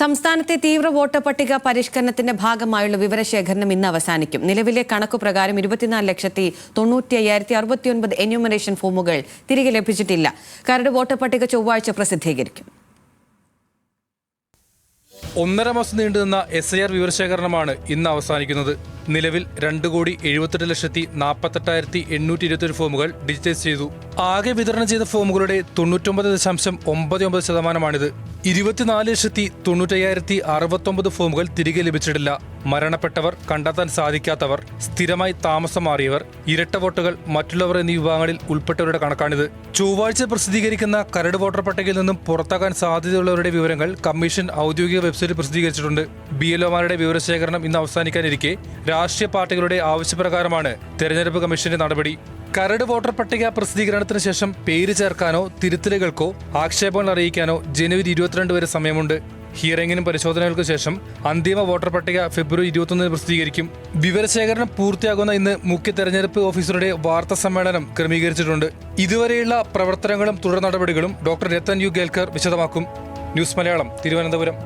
സംസ്ഥാനത്തെ തീവ്ര വോട്ടർ പട്ടിക പരിഷ്കരണത്തിന്റെ ഭാഗമായുള്ള വിവരശേഖരണം ഇന്ന് അവസാനിക്കും. നിലവിലെ കണക്കു പ്രകാരം ഇരുപത്തിനാല് ലക്ഷത്തി തൊണ്ണൂറ്റി അയ്യായിരത്തി അറുപത്തിയൊൻപത് എന്യൂമറേഷൻ ഫോമുകൾ തിരികെ ലഭിച്ചിട്ടില്ല. കരട് വോട്ടർ പട്ടിക ചൊവ്വാഴ്ച പ്രസിദ്ധീകരിക്കും. ഒന്നര മാസം നീണ്ടുനിന്ന എസ് ഐ ആർ വിവരശേഖരണമാണ് ഇന്ന് അവസാനിക്കുന്നത്. നിലവിൽ രണ്ട് കോടി എഴുപത്തെട്ട് ലക്ഷത്തി നാൽപ്പത്തെട്ടായിരത്തി എണ്ണൂറ്റി ഇരുപത്തൊരു ഫോമുകൾ ഡിജിറ്റൈസ് ചെയ്തു. ആകെ വിതരണം ചെയ്ത ഫോമുകളുടെ തൊണ്ണൂറ്റൊമ്പത് ദശാംശം ഒമ്പത് ഒമ്പത് ശതമാനമാണിത്. ഇരുപത്തിനാല് ലക്ഷത്തി തൊണ്ണൂറ്റയ്യായിരത്തി അറുപത്തൊമ്പത് ഫോമുകൾ തിരികെ ലഭിച്ചിട്ടില്ല. മരണപ്പെട്ടവർ കണ്ടെത്താൻ സാധിക്കാത്തവർ സ്ഥിരമായി താമസം മാറിയവർ ഇരട്ട വോട്ടുകൾ മറ്റുള്ളവർ എന്നീ വിഭാഗങ്ങളിൽ ഉൾപ്പെട്ടവരുടെ കണക്കാണിത്. ചൊവ്വാഴ്ച പ്രസിദ്ധീകരിക്കുന്ന കരട് വോട്ടർ പട്ടികയിൽ നിന്നും പുറത്താകാൻ സാധ്യതയുള്ളവരുടെ വിവരങ്ങൾ കമ്മീഷൻ ഔദ്യോഗിക വെബ്സൈറ്റിൽ പ്രസിദ്ധീകരിച്ചിട്ടുണ്ട്. ബി എൽഒമാരുടെ വിവരശേഖരണം ഇന്ന് അവസാനിക്കാനിരിക്കെ. രാഷ്ട്രീയ പാർട്ടികളുടെ ആവശ്യപ്രകാരമാണ് തെരഞ്ഞെടുപ്പ് കമ്മീഷന്റെ നടപടി. കരട് വോട്ടർ പട്ടിക പ്രസിദ്ധീകരണത്തിന് ശേഷം പേര് ചേർക്കാനോ തിരുത്തലുകൾക്കോ ആക്ഷേപങ്ങൾ അറിയിക്കാനോ ജനുവരി ഇരുപത്തിരണ്ട് വരെ സമയമുണ്ട്. ഹിയറിംഗിനും പരിശോധനകൾക്ക് ശേഷം അന്തിമ വോട്ടർ പട്ടിക ഫെബ്രുവരി ഇരുപത്തൊന്നിന് പ്രസിദ്ധീകരിക്കും. വിവരശേഖരണം പൂർത്തിയാകുന്ന ഇന്ന് മുഖ്യ തെരഞ്ഞെടുപ്പ് ഓഫീസറുടെ വാർത്താ സമ്മേളനം ക്രമീകരിച്ചിട്ടുണ്ട്. ഇതുവരെയുള്ള പ്രവർത്തനങ്ങളും തുടർ നടപടികളും ഡോക്ടർ രത്തൻ യു ഗേൽക്കർ വിശദമാക്കും. ന്യൂസ് മലയാളം തിരുവനന്തപുരം.